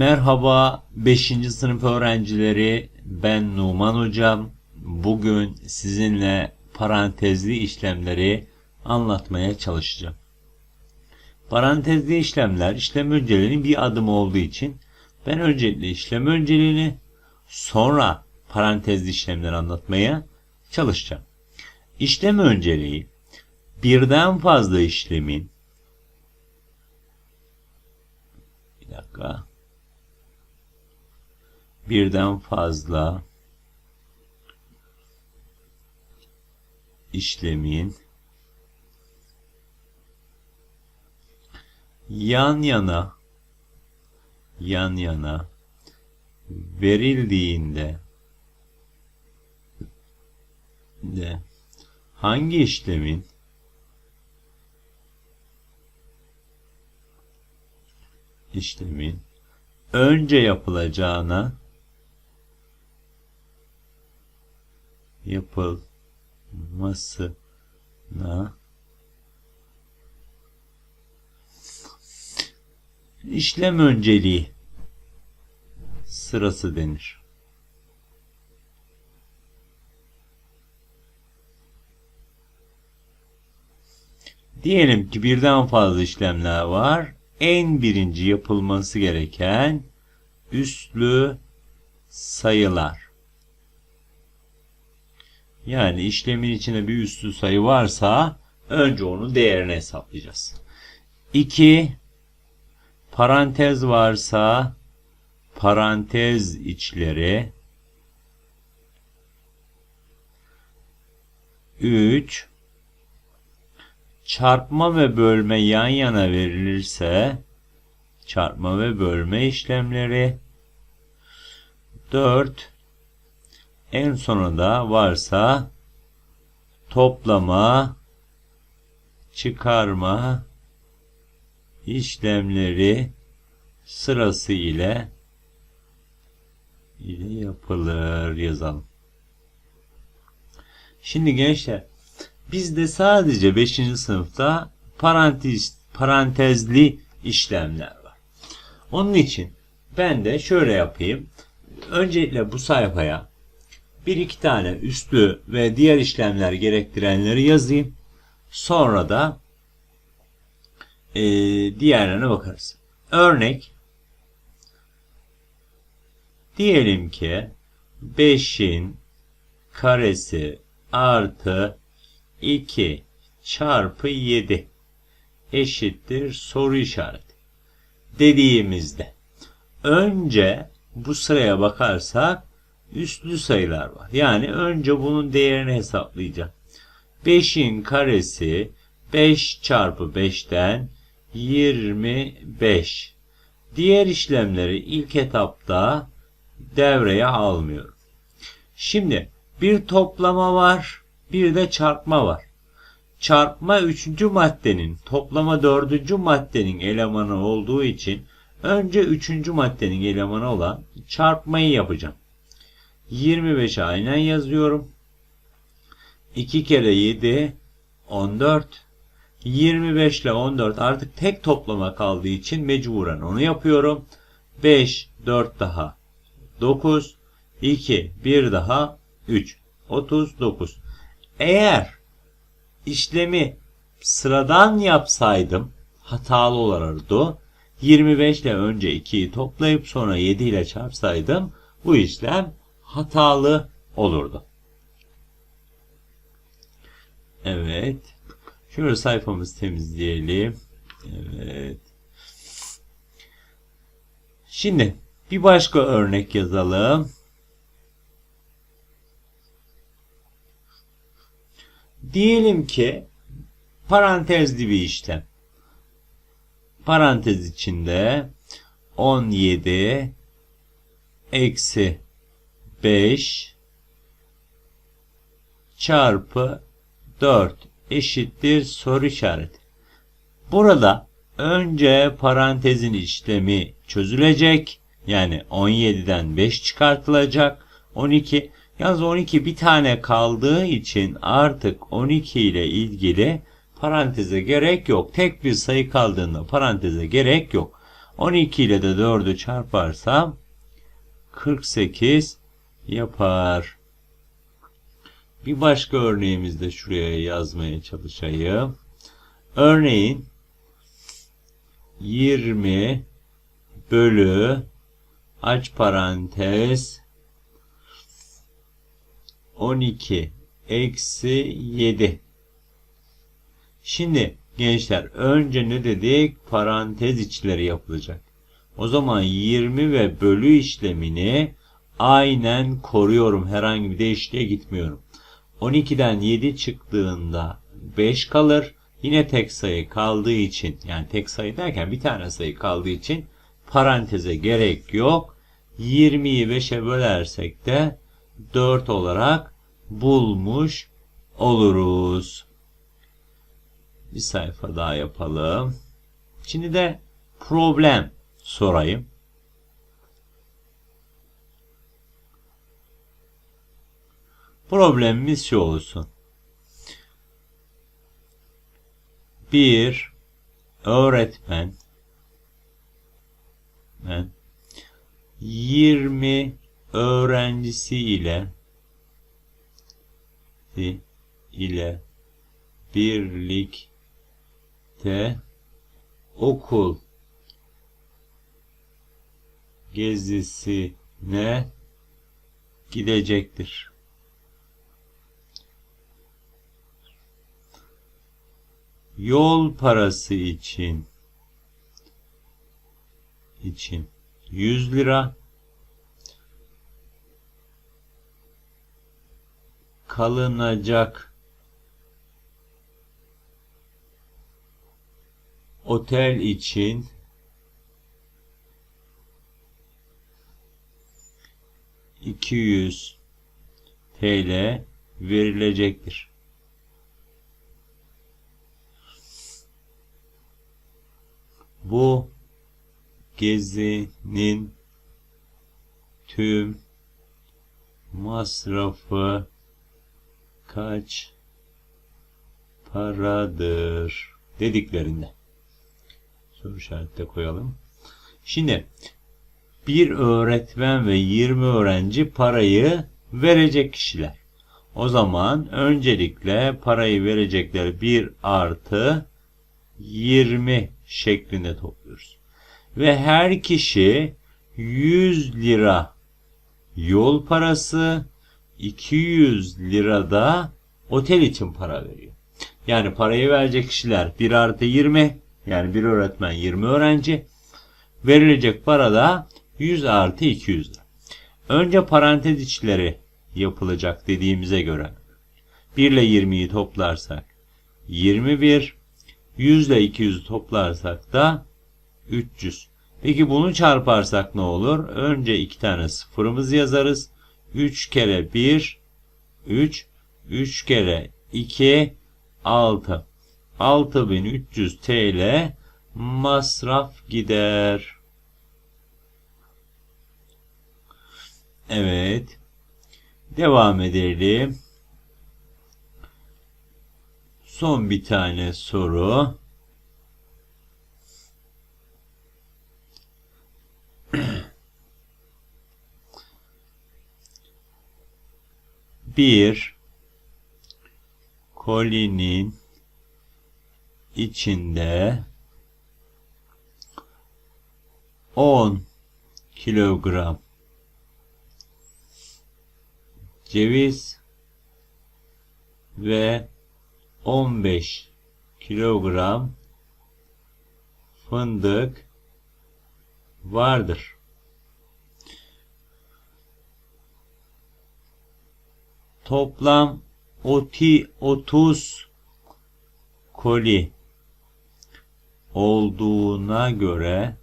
Merhaba 5. sınıf öğrencileri ben Numan hocam. Bugün sizinle parantezli işlemleri anlatmaya çalışacağım. Parantezli işlemler işlem önceliğinin bir adımı olduğu için ben öncelikle işlem önceliğini sonra parantezli işlemleri anlatmaya çalışacağım. İşlem önceliği birden fazla işlemin bir dakika birden fazla işlemin yan yana yan yana verildiğinde de hangi işlemin işlemin önce yapılacağına yapılmasına işlem önceliği sırası denir. Diyelim ki birden fazla işlemler var. En birinci yapılması gereken üslü sayılar. Yani işlemin içinde bir üslü sayı varsa önce onun değerini hesaplayacağız. 2 parantez varsa parantez içleri 3 çarpma ve bölme yan yana verilirse çarpma ve bölme işlemleri 4 en sonunda varsa toplama çıkarma işlemleri sırası ile ile yapılır yazalım. Şimdi gençler bizde sadece 5. sınıfta parantez, parantezli işlemler var. Onun için ben de şöyle yapayım. Öncelikle bu sayfaya bir iki tane üstlü ve diğer işlemler gerektirenleri yazayım. Sonra da e, diğerlerine bakarız. Örnek diyelim ki 5'in karesi artı 2 çarpı 7 eşittir soru işareti dediğimizde önce bu sıraya bakarsak üstlü sayılar var. Yani önce bunun değerini hesaplayacağım. 5'in karesi 5 çarpı 5'ten 25. Diğer işlemleri ilk etapta devreye almıyorum. Şimdi bir toplama var, bir de çarpma var. Çarpma üçüncü maddenin, toplama dördüncü maddenin elemanı olduğu için önce üçüncü maddenin elemanı olan çarpmayı yapacağım. 25 aynen yazıyorum. 2 kere 7 14 25 ile 14 artık tek toplama kaldığı için mecburen onu yapıyorum. 5 4 daha 9 2 1 daha 3 39 eğer işlemi sıradan yapsaydım hatalı olurdu. 25 ile önce 2'yi toplayıp sonra 7 ile çarpsaydım bu işlem hatalı olurdu. Evet. Şöyle sayfamızı temizleyelim. Evet. Şimdi bir başka örnek yazalım. Diyelim ki parantezli bir işlem. Parantez içinde 17 eksi 5 çarpı 4 eşittir soru işareti. Burada önce parantezin işlemi çözülecek. Yani 17'den 5 çıkartılacak. 12 yalnız 12 bir tane kaldığı için artık 12 ile ilgili paranteze gerek yok. Tek bir sayı kaldığında paranteze gerek yok. 12 ile de 4'ü çarparsam 48 yapar. Bir başka örneğimizde şuraya yazmaya çalışayım. Örneğin 20 bölü aç parantez 12 eksi 7. Şimdi gençler önce ne dedik? Parantez içleri yapılacak. O zaman 20 ve bölü işlemini aynen koruyorum. Herhangi bir değişikliğe gitmiyorum. 12'den 7 çıktığında 5 kalır. Yine tek sayı kaldığı için yani tek sayı derken bir tane sayı kaldığı için paranteze gerek yok. 20'yi 5'e bölersek de 4 olarak bulmuş oluruz. Bir sayfa daha yapalım. Şimdi de problem sorayım. Problemimiz şu olsun. Bir öğretmen ben 20 öğrencisi ile ile birlikte okul gezisine gidecektir. Yol parası için için 100 lira kalınacak otel için iki yüz TL verilecektir. Bu gezinin tüm masrafı kaç paradır dediklerinde. Soru işareti koyalım. Şimdi bir öğretmen ve 20 öğrenci parayı verecek kişiler. O zaman öncelikle parayı verecekler 1 artı 20 şeklinde topluyoruz. Ve her kişi 100 lira yol parası 200 lirada otel için para veriyor. Yani parayı verecek kişiler 1 artı 20 yani bir öğretmen 20 öğrenci verilecek para da 100 artı 200 lira. Önce parantez içleri yapılacak dediğimize göre 1 ile 20'yi toplarsak 21 100 ile 200'ü toplarsak da 300. Peki bunu çarparsak ne olur? Önce iki tane sıfırımızı yazarız. 3 kere 1 3 3 kere 2 6 6300 TL masraf gider. Evet. Devam edelim. Son bir tane soru. Bir kolinin içinde 10 kilogram ceviz ve 15 kilogram fındık vardır. Toplam oti 30 koli olduğuna göre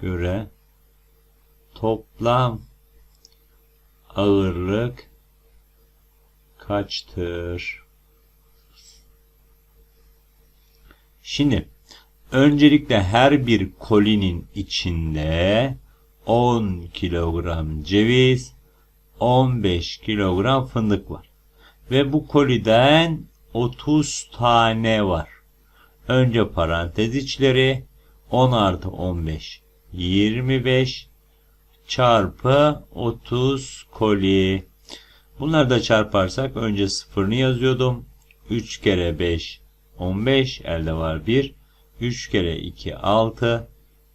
göre toplam ağırlık kaçtır? Şimdi öncelikle her bir kolinin içinde 10 kilogram ceviz, 15 kilogram fındık var. Ve bu koliden 30 tane var. Önce parantez içleri 10 artı 15 25 çarpı 30 koli. Bunları da çarparsak önce sıfırını yazıyordum. 3 kere 5 15 elde var 1. 3 kere 2 6.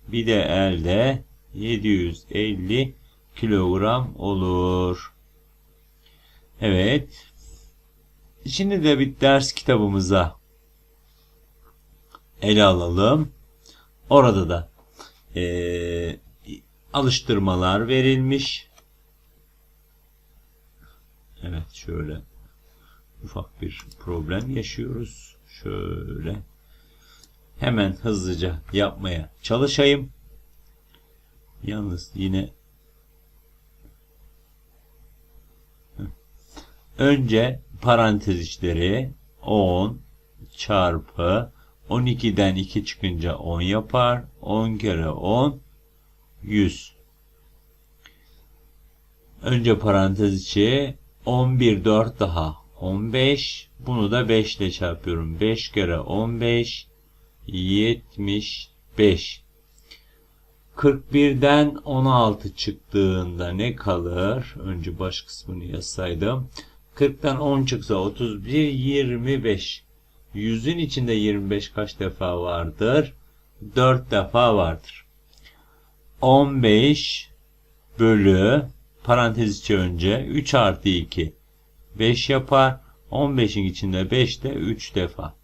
Bir de elde 750 kilogram olur. Evet. Şimdi de bir ders kitabımıza ele alalım. Orada da eee, alıştırmalar verilmiş. Evet şöyle ufak bir problem yaşıyoruz. Şöyle hemen hızlıca yapmaya çalışayım. Yalnız yine önce parantez içleri 10 çarpı 12'den 2 çıkınca 10 yapar. 10 kere 10 100. Önce parantez içi 11 4 daha 15. Bunu da 5 ile çarpıyorum. 5 kere 15 75. 41'den 16 çıktığında ne kalır? Önce baş kısmını yazsaydım. 40'tan 10 çıksa 31 25. 100'ün içinde 25 kaç defa vardır? 4 defa vardır. 15 bölü parantez içi önce 3 artı 2 5 yapar. 15'in içinde 5 de 3 defa.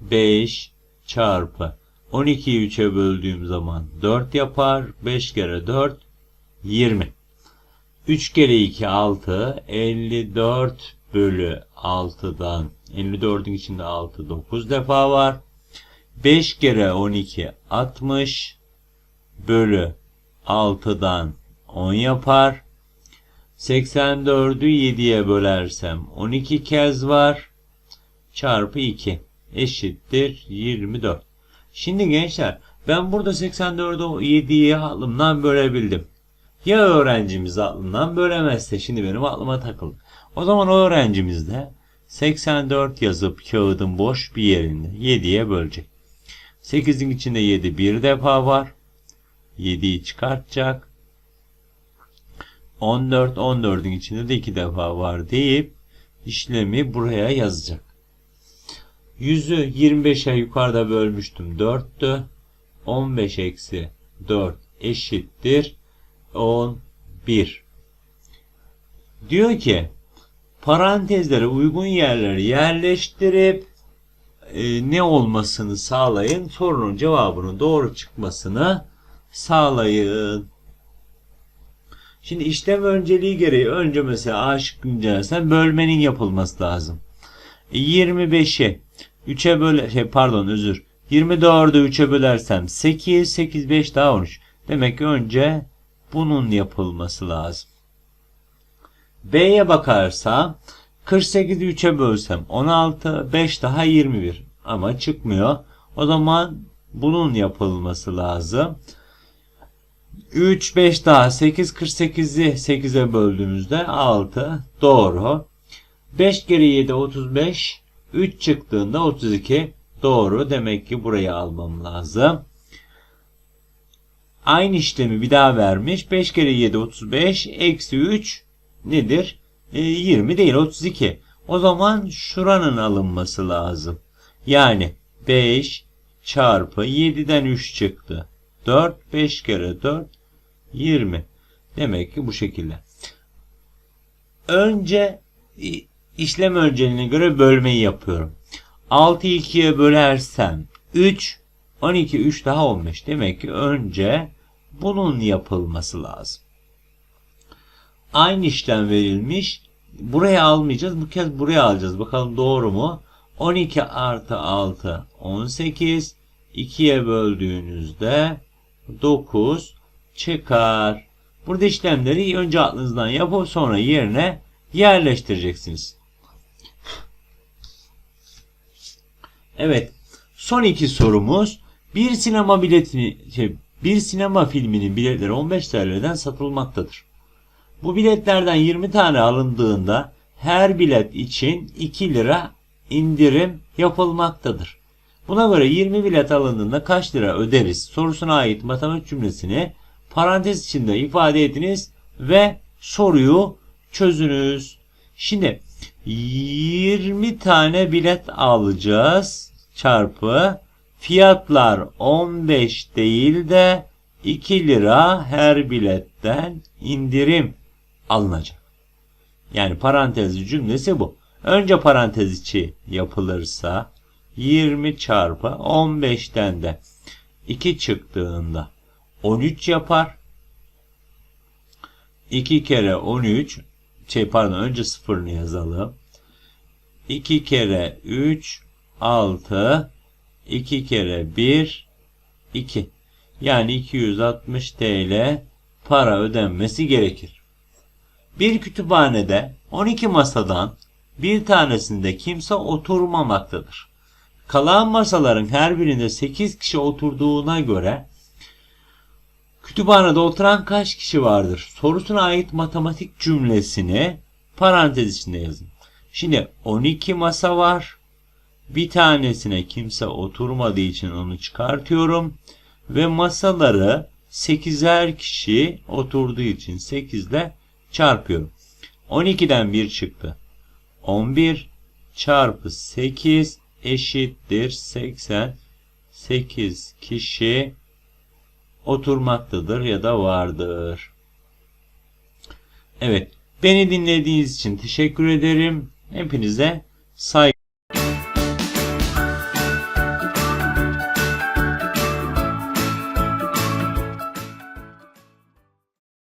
5 çarpı 12'yi 3'e böldüğüm zaman 4 yapar. 5 kere 4 20. 3 kere 2 6 54 bölü 6'dan 54'ün içinde 6 9 defa var. 5 kere 12 60 bölü 6'dan 10 yapar. 84'ü 7'ye bölersem 12 kez var. Çarpı 2 eşittir 24. Şimdi gençler ben burada 84'ü 7'ye aklımdan bölebildim. Ya öğrencimiz aklından bölemezse şimdi benim aklıma takıldı. O zaman o öğrencimiz de 84 yazıp kağıdın boş bir yerinde 7'ye bölecek. 8'in içinde 7 bir defa var. 7'yi çıkartacak. 14 14'ün içinde de 2 defa var deyip işlemi buraya yazacak. 100'ü 25'e yukarıda bölmüştüm 4'tü. 15 eksi 4 eşittir 11. Diyor ki parantezlere uygun yerleri yerleştirip e, ne olmasını sağlayın. Sorunun cevabının doğru çıkmasını sağlayın. Şimdi işlem önceliği gereği önce mesela A şıkkını bölmenin yapılması lazım. E, 25'i 3'e böle şey pardon özür 24'ü 3'e bölersem 8 8 5 daha 13. Demek ki önce bunun yapılması lazım. B'ye bakarsam 48'i 3'e bölsem 16 5 daha 21 ama çıkmıyor. O zaman bunun yapılması lazım. 3 5 daha 8 48'i 8'e böldüğümüzde 6 doğru. 5 kere 7 35 3 çıktığında 32 doğru. Demek ki burayı almam lazım. Aynı işlemi bir daha vermiş. 5 kere 7 35 eksi 3 nedir? E, 20 değil 32. O zaman şuranın alınması lazım. Yani 5 çarpı 7'den 3 çıktı. 4 5 kere 4 20. Demek ki bu şekilde. Önce işlem önceliğine göre bölmeyi yapıyorum. 6'yı 2'ye bölersem 3 12 3 daha 15. Demek ki önce bunun yapılması lazım. Aynı işlem verilmiş. Buraya almayacağız. Bu kez buraya alacağız. Bakalım doğru mu? 12 artı 6 18. 2'ye böldüğünüzde 9 çıkar. Burada işlemleri önce aklınızdan yapıp sonra yerine yerleştireceksiniz. Evet. Son iki sorumuz. Bir sinema biletini, şey, bir sinema filminin biletleri 15 TL'den satılmaktadır. Bu biletlerden 20 tane alındığında her bilet için 2 lira indirim yapılmaktadır. Buna göre 20 bilet alındığında kaç lira öderiz sorusuna ait matematik cümlesini parantez içinde ifade ediniz ve soruyu çözünüz. Şimdi 20 tane bilet alacağız çarpı fiyatlar 15 değil de 2 lira her biletten indirim alınacak. Yani parantezli cümlesi bu. Önce parantez içi yapılırsa 20 çarpı 15'ten de 2 çıktığında 13 yapar. 2 kere 13 şey pardon önce sıfırını yazalım. 2 kere 3 6 2 kere 1 2 yani 260 TL para ödenmesi gerekir. Bir kütüphanede 12 masadan bir tanesinde kimse oturmamaktadır. Kalan masaların her birinde 8 kişi oturduğuna göre kütüphanede oturan kaç kişi vardır? Sorusuna ait matematik cümlesini parantez içinde yazın. Şimdi 12 masa var. Bir tanesine kimse oturmadığı için onu çıkartıyorum. Ve masaları 8'er kişi oturduğu için 8 ile çarpıyorum. 12'den 1 çıktı. 11 çarpı 8 eşittir 80. 8 kişi oturmaktadır ya da vardır. Evet, beni dinlediğiniz için teşekkür ederim. Hepinize saygı